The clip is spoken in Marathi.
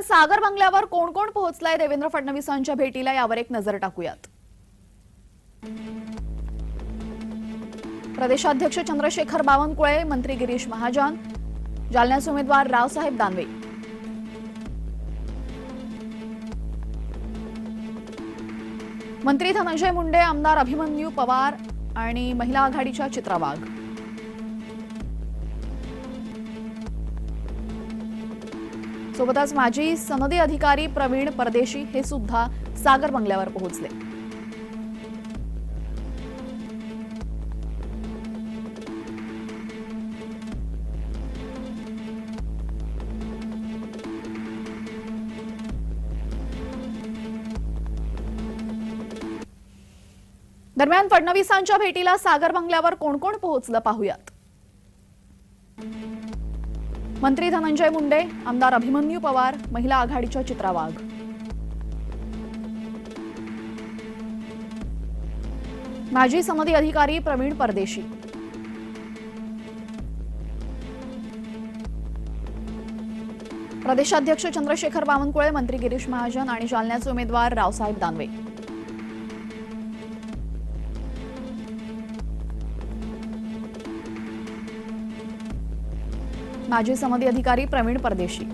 दरम्यान सागर बंगल्यावर कोण कोण पोहोचलाय देवेंद्र फडणवीसांच्या भेटीला यावर एक नजर टाकूयात. प्रदेशाध्यक्ष चंद्रशेखर बावनकुळे मंत्री गिरीश महाजन जालन्याचे उमेदवार रावसाहेब दानवे. मंत्री धनंजय मुंडे आमदार अभिमन्यू पवार आणि महिला आघाडीच्या चित्रा वाघ सोबतच माजी सनदी अधिकारी प्रवीण परदेशी हे सुद्धा सागर बंगल्यावर पोहोचले. दरम्यान फडणवीसांच्या भेटीला सागर बंगल्यावर कोण कोण पोहोचलं पाहूयात. मंत्री धनंजय मुंडे आमदार अभिमन्यू पवार महिला आघाडीच्या चित्रा वाघ माजी सनदी अधिकारी प्रवीण परदेशी. प्रदेशाध्यक्ष चंद्रशेखर बावनकुळे मंत्री गिरीश महाजन आणि जालन्याचे उमेदवार रावसाहेब दानवे. माजी सनदी अधिकारी प्रवीण परदेशी.